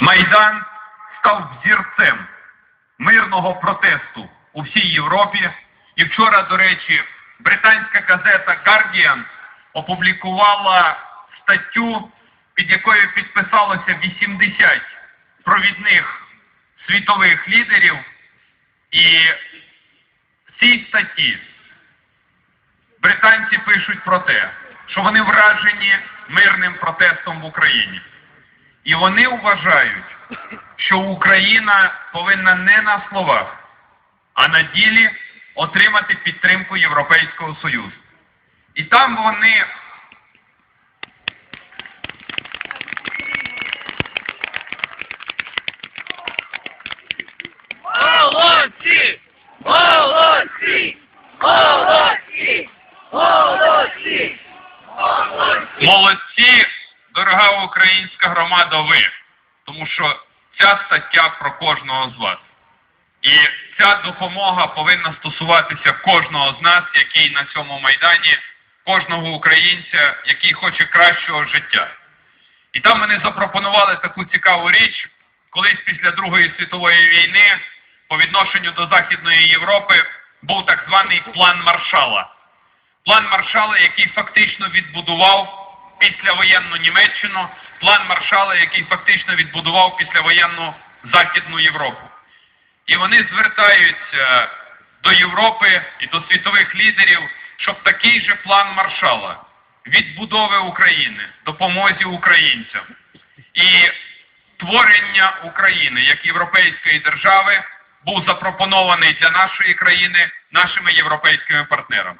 Майдан став взірцем мирного протесту у всій Європі. І вчора, до речі, британська газета Guardian опублікувала статтю, під якою підписалося 80 провідних світових лідерів. І в цій статті британці пишуть про те, що вони вражені мирним протестом в Україні. І вони вважають, що Україна повинна не на словах, а на ділі отримати підтримку Європейського Союзу. І там вони Молодці! Молодці! Молодці! Молодці! Молодці! молодці, дорога українська громада, ви. Тому що ця стаття про кожного з вас. І ця допомога повинна стосуватися кожного з нас, який на цьому майдані, кожного українця, який хоче кращого життя. І там вони запропонували таку цікаву річ, колись після Другої світової війни по відношенню до Західної Європи був так званий план Маршала. План Маршала, який фактично відбудував післявоєнну Німеччину, план Маршала, який фактично відбудував післявоєнну Західну Європу. І вони звертаються до Європи і до світових лідерів, щоб такий же план Маршала відбудови України, допомозі українцям і творення України як європейської держави був запропонований для нашої країни нашими європейськими партнерами.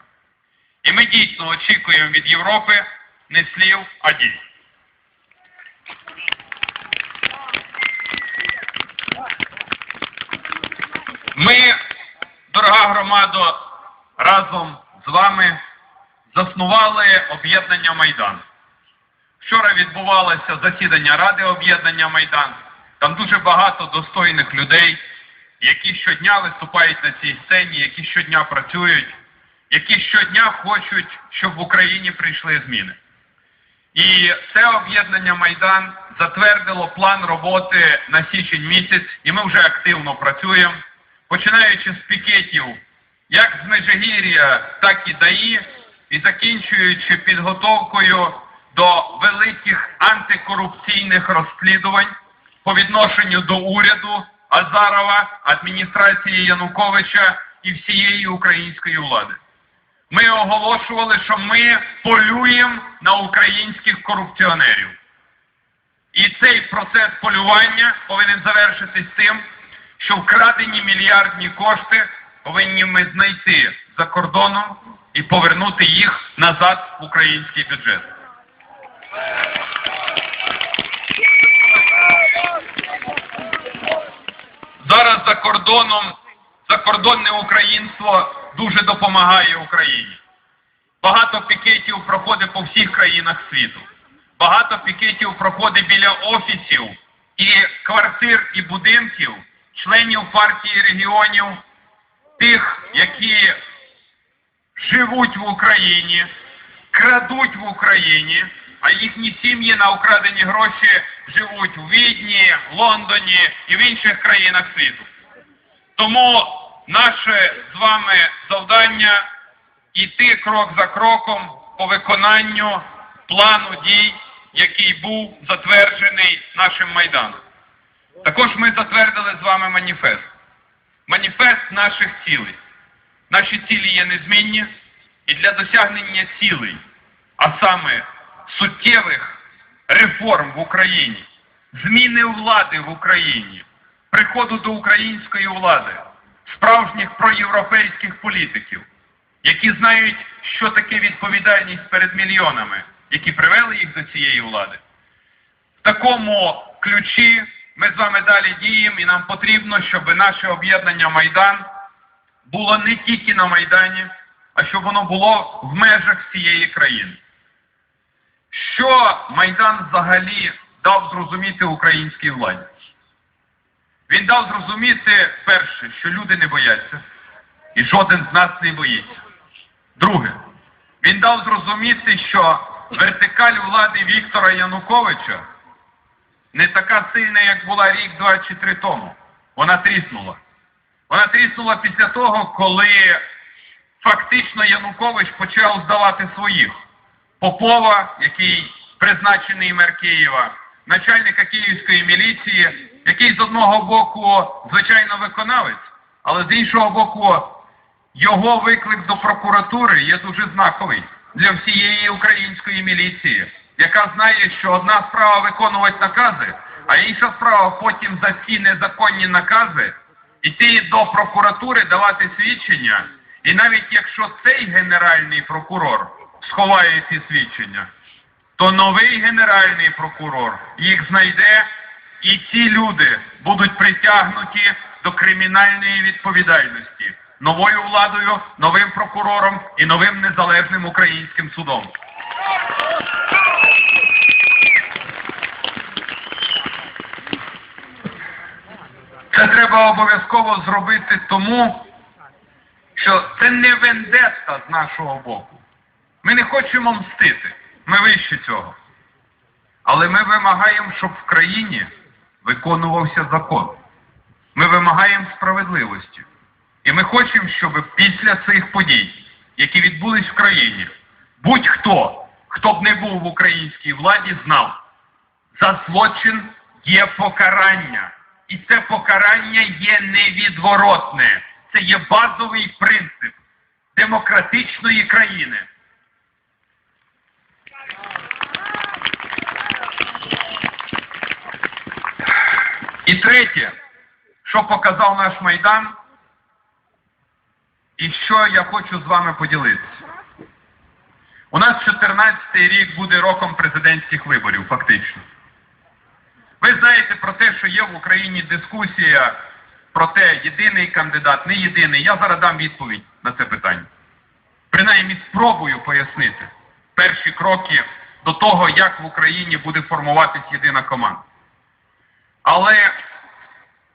І ми дійсно очікуємо від Європи не слів, а дій. Ми, дорога громадо, разом з вами заснували об'єднання Майдан. Вчора відбувалося засідання Ради об'єднання Майдан. Там дуже багато достойних людей, які щодня виступають на цій сцені, які щодня працюють, які щодня хочуть, щоб в Україні прийшли зміни. І це об'єднання Майдан затвердило план роботи на січень місяць, і ми вже активно працюємо, починаючи з пікетів як з Межигір'я, так і ДАІ, і закінчуючи підготовкою до великих антикорупційних розслідувань по відношенню до уряду Азарова, адміністрації Януковича і всієї української влади. Ми оголошували, що ми полюємо на українських корупціонерів. І цей процес полювання повинен завершитись тим, що вкрадені мільярдні кошти повинні ми знайти за кордоном і повернути їх назад в український бюджет. Зараз за кордоном закордонне українство дуже допомагає Україні. Багато пікетів проходить по всіх країнах світу. Багато пікетів проходить біля офісів і квартир і будинків членів партії регіонів, тих, які живуть в Україні, крадуть в Україні, а їхні сім'ї на украдені гроші живуть у Відні, Лондоні і в інших країнах світу. Тому наше з вами завдання йти крок за кроком по виконанню плану дій, який був затверджений нашим Майданом. Також ми затвердили з вами маніфест. Маніфест наших цілей. Наші цілі є незмінні і для досягнення цілей, а саме суттєвих реформ в Україні, зміни влади в Україні, приходу до української влади, справжніх проєвропейських політиків, які знають, що таке відповідальність перед мільйонами, які привели їх до цієї влади. В такому ключі ми з вами далі діємо, і нам потрібно, щоб наше об'єднання Майдан було не тільки на Майдані, а щоб воно було в межах всієї країни. Що Майдан взагалі дав зрозуміти українській владі? Він дав зрозуміти перше, що люди не бояться, і жоден з нас не боїться. Друге, він дав зрозуміти, що вертикаль влади Віктора Януковича не така сильна, як була рік, два чи три тому. Вона тріснула. Вона тріснула після того, коли фактично Янукович почав здавати своїх. Попова, який призначений мер Києва, начальника київської міліції, який з одного боку, звичайно, виконавець, але з іншого боку, його виклик до прокуратури є дуже знаковий для всієї української міліції, яка знає, що одна справа виконувати накази, а інша справа потім за ці незаконні накази йти до прокуратури, давати свідчення. І навіть якщо цей генеральний прокурор сховає ці свідчення, то новий генеральний прокурор їх знайде, і ці люди будуть притягнуті до кримінальної відповідальності новою владою, новим прокурором і новим незалежним українським судом. Це треба обов'язково зробити тому, що це не вендетта з нашого боку. Ми не хочемо мстити, ми вище цього. Але ми вимагаємо, щоб в країні виконувався закон. Ми вимагаємо справедливості. І ми хочемо, щоб після цих подій, які відбулись в країні, будь-хто, хто б не був в українській владі, знав, за злочин є покарання. І це покарання є невідворотне. Це є базовий принцип демократичної країни. І третє, що показав наш Майдан, і що я хочу з вами поділитися. У нас 14-й рік буде роком президентських виборів, фактично. Ви знаєте про те, що є в Україні дискусія про те, єдиний кандидат, не єдиний. Я зараз дам відповідь на це питання. Принаймні спробую пояснити перші кроки до того, як в Україні буде формуватись єдина команда. Але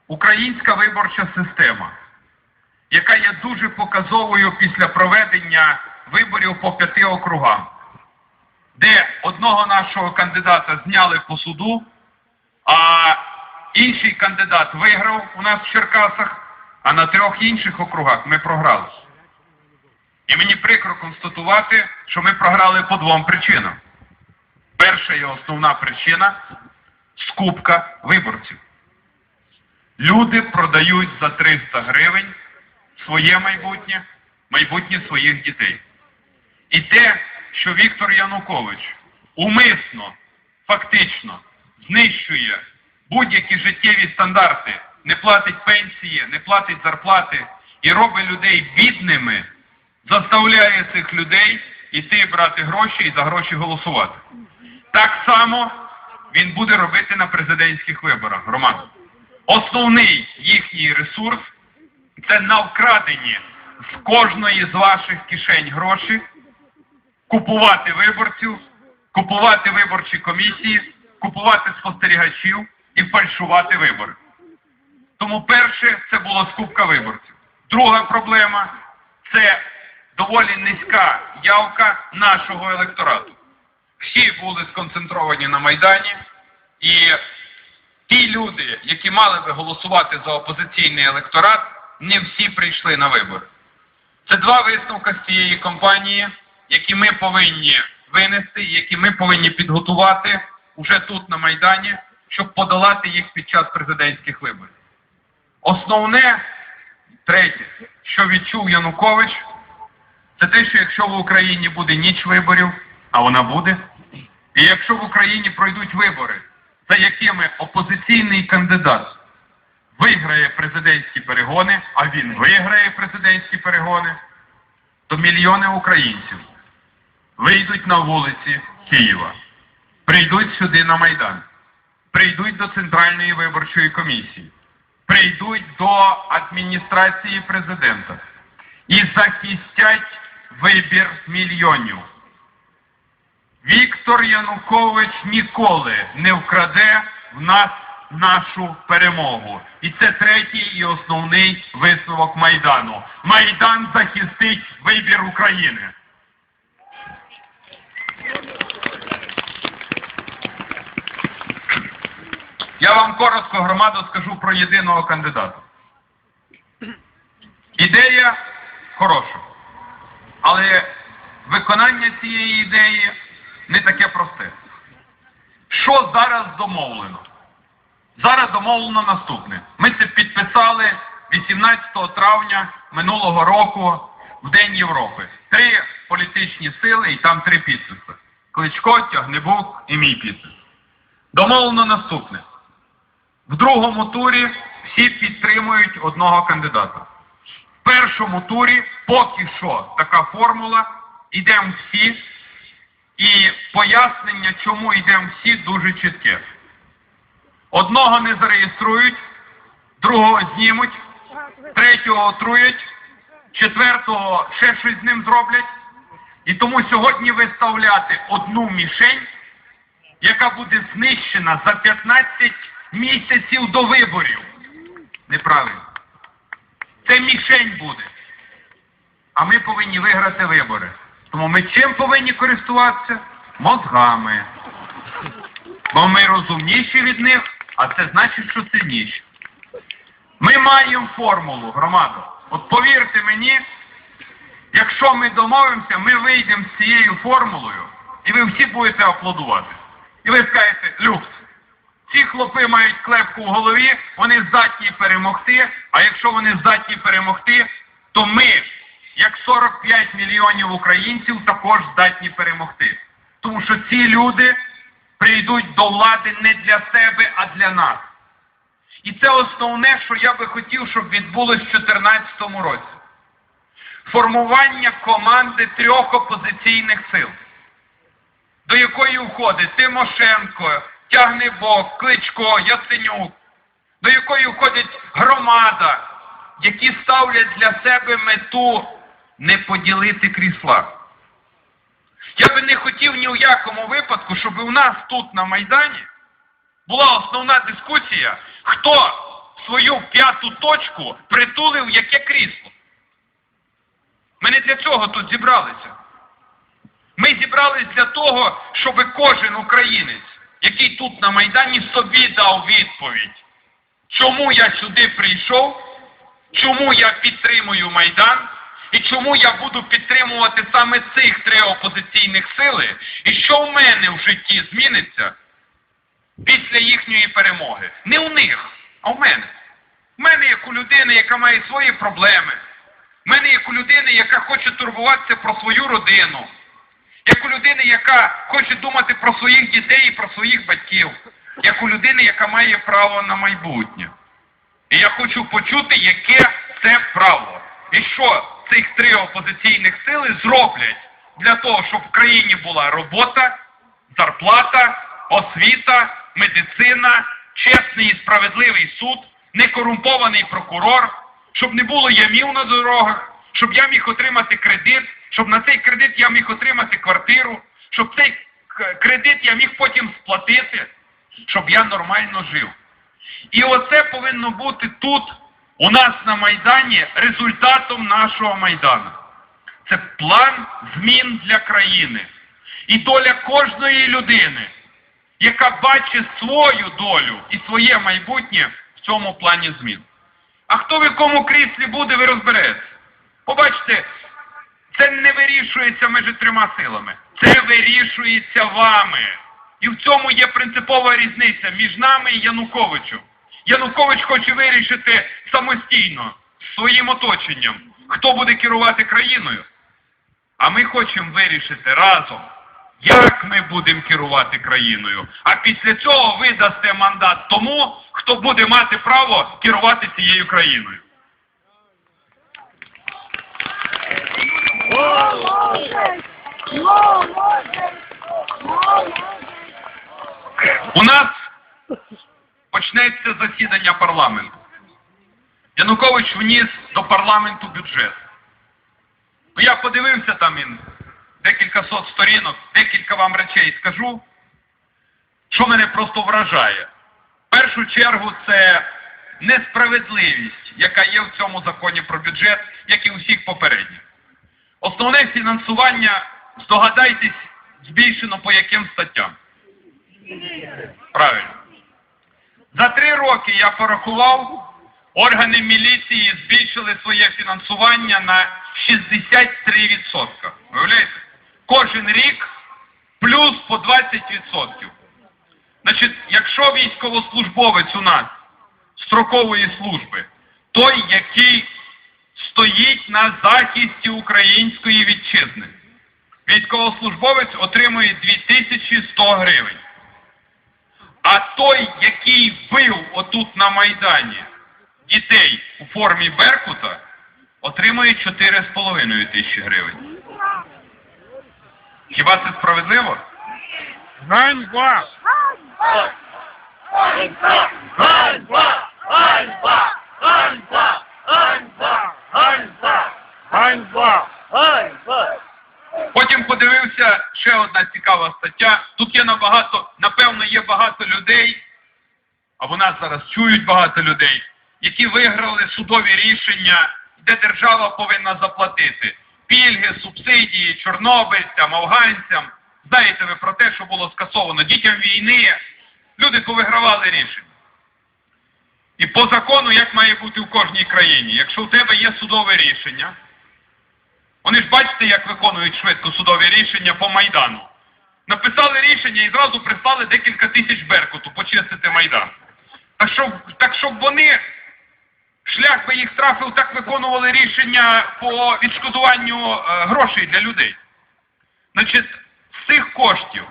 українська виборча система, яка є дуже показовою після проведення виборів по п'яти округам, де одного нашого кандидата зняли по суду, а інший кандидат виграв у нас в Черкасах, а на трьох інших округах ми програли. І мені прикро констатувати, що ми програли по двом причинам. Перша і основна причина скупка виборців. Люди продають за 300 гривень своє майбутнє, майбутнє своїх дітей. І те, що Віктор Янукович умисно, фактично знищує будь-які життєві стандарти, не платить пенсії, не платить зарплати і робить людей бідними, заставляє цих людей іти брати гроші і за гроші голосувати. Так само він буде робити на президентських виборах, Роман. Основний їхній ресурс це на вкрадені з кожної з ваших кишень гроші, купувати виборців, купувати виборчі комісії, купувати спостерігачів і фальшувати вибори. Тому перше це була скупка виборців. Друга проблема це доволі низька явка нашого електорату. Всі були сконцентровані на Майдані, і ті люди, які мали би голосувати за опозиційний електорат, не всі прийшли на вибори. Це два висновки з цієї кампанії, які ми повинні винести, які ми повинні підготувати уже тут на Майдані, щоб подолати їх під час президентських виборів. Основне, третє, що відчув Янукович, це те, що якщо в Україні буде ніч виборів, а вона буде, і якщо в Україні пройдуть вибори, за якими опозиційний кандидат виграє президентські перегони, а він виграє президентські перегони, то мільйони українців вийдуть на вулиці Києва, прийдуть сюди на Майдан, прийдуть до Центральної виборчої комісії, прийдуть до адміністрації президента і захистять вибір мільйонів. Віктор Янукович ніколи не вкраде в нас нашу перемогу. І це третій і основний висновок Майдану. Майдан захистить вибір України. Я вам коротко громаду скажу про єдиного кандидата. Ідея хороша. Але виконання цієї ідеї не таке просте. Що зараз домовлено? Зараз домовлено наступне. Ми це підписали 18 травня минулого року в День Європи. Три політичні сили і там три підписи. Кличко, Тягнебук і мій підпис. Домовлено наступне. В другому турі всі підтримують одного кандидата. В першому турі поки що така формула, йдемо всі, і пояснення, чому йдемо всі, дуже чітке. Одного не зареєструють, другого знімуть, третього отруять, четвертого ще щось з ним зроблять. І тому сьогодні виставляти одну мішень, яка буде знищена за 15 місяців до виборів. Неправильно. Це мішень буде. А ми повинні виграти вибори. Тому ми чим повинні користуватися? Мозгами. Бо ми розумніші від них, а це значить, що сильніші. Ми маємо формулу, громаду. От повірте мені, якщо ми домовимося, ми вийдемо з цією формулою, і ви всі будете аплодувати. І ви скажете, люкс, ці хлопи мають клепку в голові, вони здатні перемогти, а якщо вони здатні перемогти, то ми, як 45 мільйонів українців, також здатні перемогти. Тому що ці люди прийдуть до влади не для себе, а для нас. І це основне, що я би хотів, щоб відбулося в 2014 році. Формування команди трьох опозиційних сил, до якої входить Тимошенко, Тягнебок, Кличко, Яценюк, до якої входить громада, які ставлять для себе мету не поділити крісла. Я би не хотів ні в якому випадку, щоб у нас тут на Майдані була основна дискусія, хто свою п'яту точку притулив яке крісло. Ми не для цього тут зібралися. Ми зібрались для того, щоб кожен українець, який тут на Майдані, собі дав відповідь, чому я сюди прийшов, чому я підтримую Майдан, і чому я буду підтримувати саме цих три опозиційних сили, і що в мене в житті зміниться після їхньої перемоги. Не у них, а в мене. В мене як у людини, яка має свої проблеми. В мене як у людини, яка хоче турбуватися про свою родину. Як у людини, яка хоче думати про своїх дітей і про своїх батьків. Як у людини, яка має право на майбутнє. І я хочу почути, яке це право. І що цих три опозиційних сили зроблять для того, щоб в країні була робота, зарплата, освіта, медицина, чесний і справедливий суд, некорумпований прокурор, щоб не було ямів на дорогах, щоб я міг отримати кредит, щоб на цей кредит я міг отримати квартиру, щоб цей кредит я міг потім сплатити, щоб я нормально жив. І оце повинно бути тут, у нас на Майдані, результатом нашого Майдану. Це план змін для країни. І доля кожної людини, яка бачить свою долю і своє майбутнє в цьому плані змін. А хто в якому кріслі буде, ви розберетеся. Побачите, це не вирішується між трьома силами. Це вирішується вами. І в цьому є принципова різниця між нами і Януковичем. Янукович хоче вирішити самостійно, своїм оточенням, хто буде керувати країною. А ми хочемо вирішити разом, як ми будемо керувати країною. А після цього ви дасте мандат тому, хто буде мати право керувати цією країною. У нас почнеться засідання парламенту. Янукович вніс до парламенту бюджет. Ну, я подивився там він декілька сот сторінок, декілька вам речей скажу, що мене просто вражає. В першу чергу це несправедливість, яка є в цьому законі про бюджет, як і у всіх попередніх. Основне фінансування, здогадайтесь, збільшено по яким статтям. Правильно. За три роки я порахував, органи міліції збільшили своє фінансування на 63%. Виявляєте? Кожен рік плюс по 20%. Значить, якщо військовослужбовець у нас строкової служби, той, який стоїть на захисті української вітчизни, військовослужбовець отримує 2100 гривень. А той, який бив отут на Майдані дітей у формі Беркута, отримує 4,5 тисячі гривень. Хіба це справедливо? Ганьба! Ганьба! Ганьба! Ганьба! Ганьба! Ганьба! Ганьба! Ганьба! Ганьба! Потім подивився ще одна цікава стаття. Тут є набагато, напевно, є багато людей, або нас зараз чують багато людей, які виграли судові рішення, де держава повинна заплатити пільги, субсидії чорнобильцям, афганцям. Знаєте ви про те, що було скасовано дітям війни. Люди повигравали рішення. І по закону, як має бути в кожній країні, якщо у тебе є судове рішення, вони ж бачите, як виконують швидко судові рішення по Майдану. Написали рішення і зразу прислали декілька тисяч Беркуту почистити Майдан. Так щоб, так щоб вони, шлях би їх трафив, так виконували рішення по відшкодуванню е, грошей для людей. Значить, з цих коштів,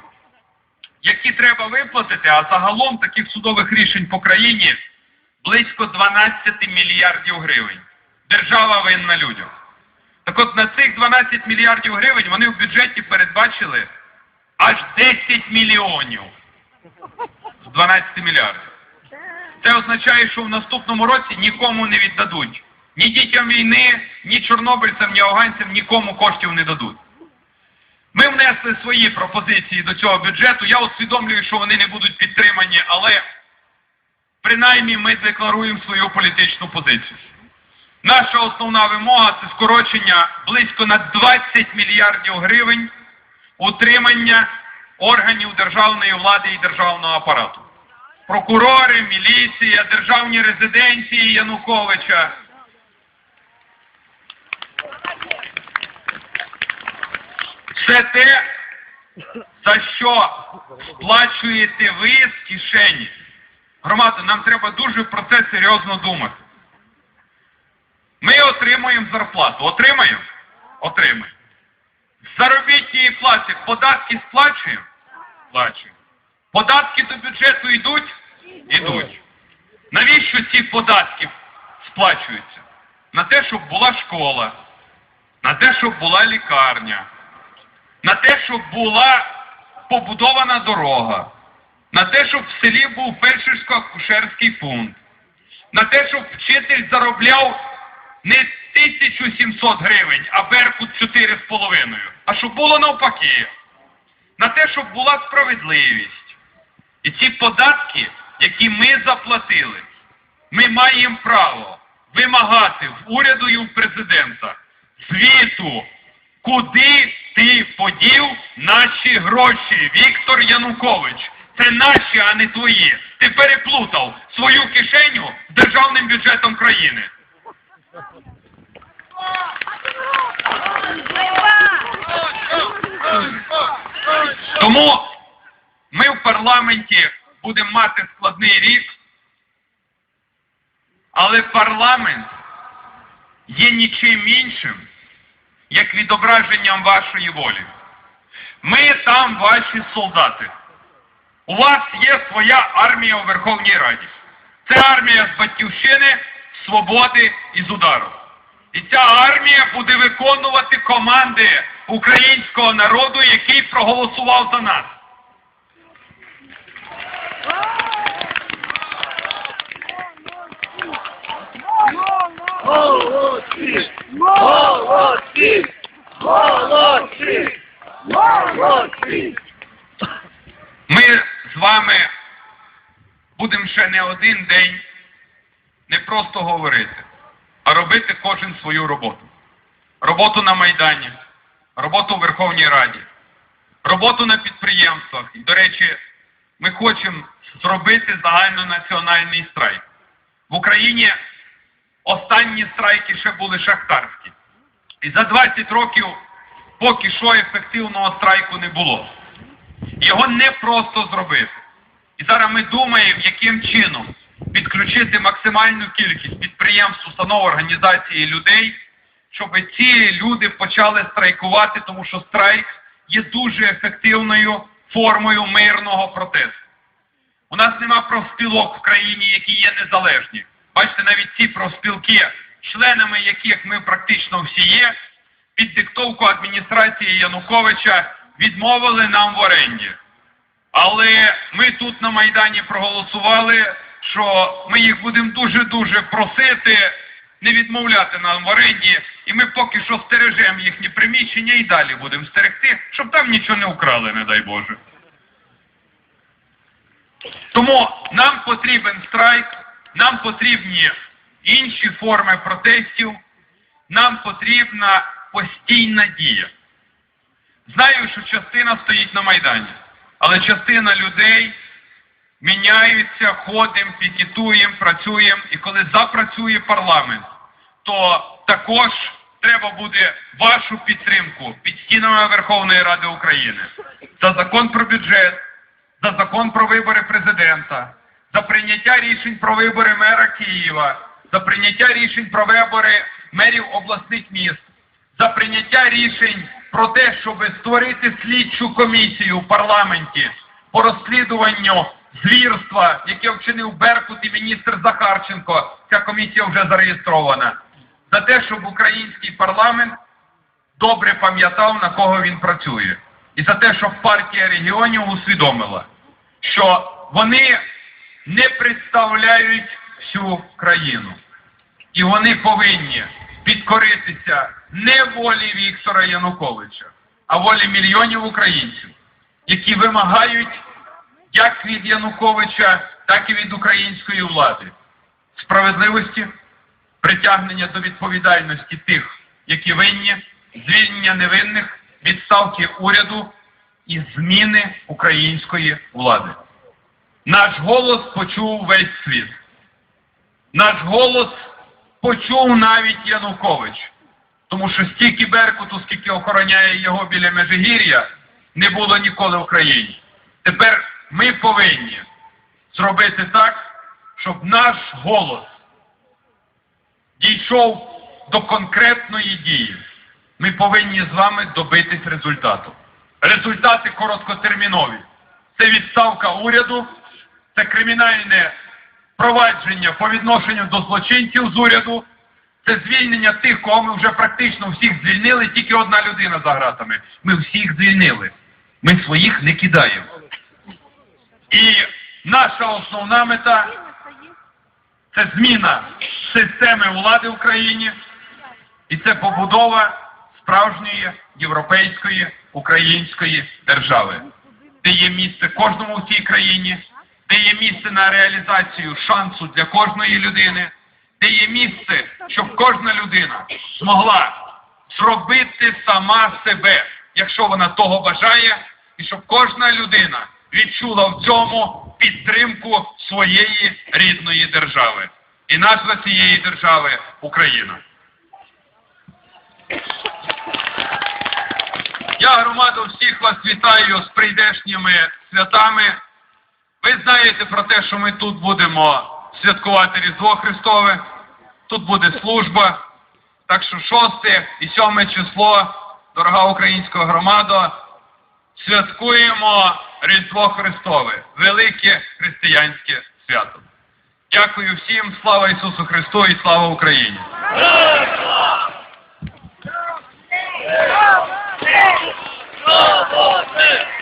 які треба виплатити, а загалом таких судових рішень по країні близько 12 мільярдів гривень. Держава винна людям. Так от на цих 12 мільярдів гривень вони в бюджеті передбачили аж 10 мільйонів з 12 мільярдів. Це означає, що в наступному році нікому не віддадуть. Ні дітям війни, ні чорнобильцям, ні афганцям нікому коштів не дадуть. Ми внесли свої пропозиції до цього бюджету. Я усвідомлюю, що вони не будуть підтримані, але принаймні ми декларуємо свою політичну позицію. Наша основна вимога це скорочення близько на 20 мільярдів гривень утримання органів державної влади і державного апарату. Прокурори, міліція, державні резиденції Януковича. Все те, за що сплачуєте ви з кишені. Громада, нам треба дуже про це серйозно думати. Ми отримуємо зарплату. Отримаємо? Отримаємо. З заробітної плати податки сплачуємо? Сплачуємо. Податки до бюджету йдуть? Йдуть. Навіщо ці податки сплачуються? На те, щоб була школа, на те, щоб була лікарня, на те, щоб була побудована дорога, на те, щоб в селі був фельдшерсько-акушерський пункт, на те, щоб вчитель заробляв не 1700 гривень, а Беркут 4,5. А щоб було навпаки. На те, щоб була справедливість. І ці податки, які ми заплатили, ми маємо право вимагати в уряду і в президента звіту, куди ти подів наші гроші, Віктор Янукович. Це наші, а не твої. Ти переплутав свою кишеню з державним бюджетом країни. Тому ми в парламенті будемо мати складний рік, але парламент є нічим іншим, як відображенням вашої волі. Ми там ваші солдати. У вас є своя армія у Верховній Раді. Це армія з батьківщини, свободи і з удару. І ця армія буде виконувати команди українського народу, який проголосував за нас. Молодці! Молодці! Молодці! Молодці! Ми з вами будемо ще не один день не просто говорити, а робити кожен свою роботу. Роботу на Майдані, роботу в Верховній Раді, роботу на підприємствах. І, до речі, ми хочемо зробити загальнонаціональний страйк. В Україні останні страйки ще були шахтарські. І за 20 років поки що ефективного страйку не було. Його не просто зробити. І зараз ми думаємо, яким чином підключити максимальну кількість підприємств, установ, організацій і людей, щоб ці люди почали страйкувати, тому що страйк є дуже ефективною формою мирного протесту. У нас нема профспілок в країні, які є незалежні. Бачите, навіть ці профспілки, членами яких ми практично всі є, під диктовку адміністрації Януковича відмовили нам в оренді. Але ми тут на Майдані проголосували, що ми їх будемо дуже-дуже просити не відмовляти нам в оренді, і ми поки що стережемо їхні приміщення і далі будемо стерегти, щоб там нічого не украли, не дай Боже. Тому нам потрібен страйк, нам потрібні інші форми протестів, нам потрібна постійна дія. Знаю, що частина стоїть на Майдані, але частина людей міняються, ходимо, пікетуємо, працюємо. І коли запрацює парламент, то також треба буде вашу підтримку під стінами Верховної Ради України за закон про бюджет, за закон про вибори президента, за прийняття рішень про вибори мера Києва, за прийняття рішень про вибори мерів обласних міст, за прийняття рішень про те, щоб створити слідчу комісію в парламенті по розслідуванню звірства, яке вчинив Беркут і міністр Захарченко. Ця комісія вже зареєстрована. За те, щоб український парламент добре пам'ятав, на кого він працює. І за те, щоб партія регіонів усвідомила, що вони не представляють всю країну. І вони повинні підкоритися не волі Віктора Януковича, а волі мільйонів українців, які вимагають як від Януковича, так і від української влади справедливості, притягнення до відповідальності тих, які винні, звільнення невинних, відставки уряду і зміни української влади. Наш голос почув весь світ. Наш голос почув навіть Янукович. Тому що стільки Беркуту, скільки охороняє його біля Межигір'я, не було ніколи в країні. Тепер ми повинні зробити так, щоб наш голос дійшов до конкретної дії. Ми повинні з вами добитись результату. Результати короткотермінові. Це відставка уряду, це кримінальне провадження по відношенню до злочинців з уряду, це звільнення тих, кого ми вже практично всіх звільнили, тільки одна людина за гратами. Ми всіх звільнили. Ми своїх не кидаємо. І наша основна мета це зміна системи влади в країні, і це побудова справжньої європейської української держави, де є місце кожному в цій країні, де є місце на реалізацію шансу для кожної людини, де є місце, щоб кожна людина змогла зробити сама себе, якщо вона того бажає, і щоб кожна людина відчула в цьому підтримку своєї рідної держави. І назва цієї держави Україна. Я громаду всіх вас вітаю з прийдешніми святами. Ви знаєте про те, що ми тут будемо святкувати Різдво Христове. Тут буде служба. Так що 6 і 7 число, дорога українська громада, святкуємо Різдво Христове, велике християнське свято. Дякую всім, слава Ісусу Христу і слава Україні! Слава!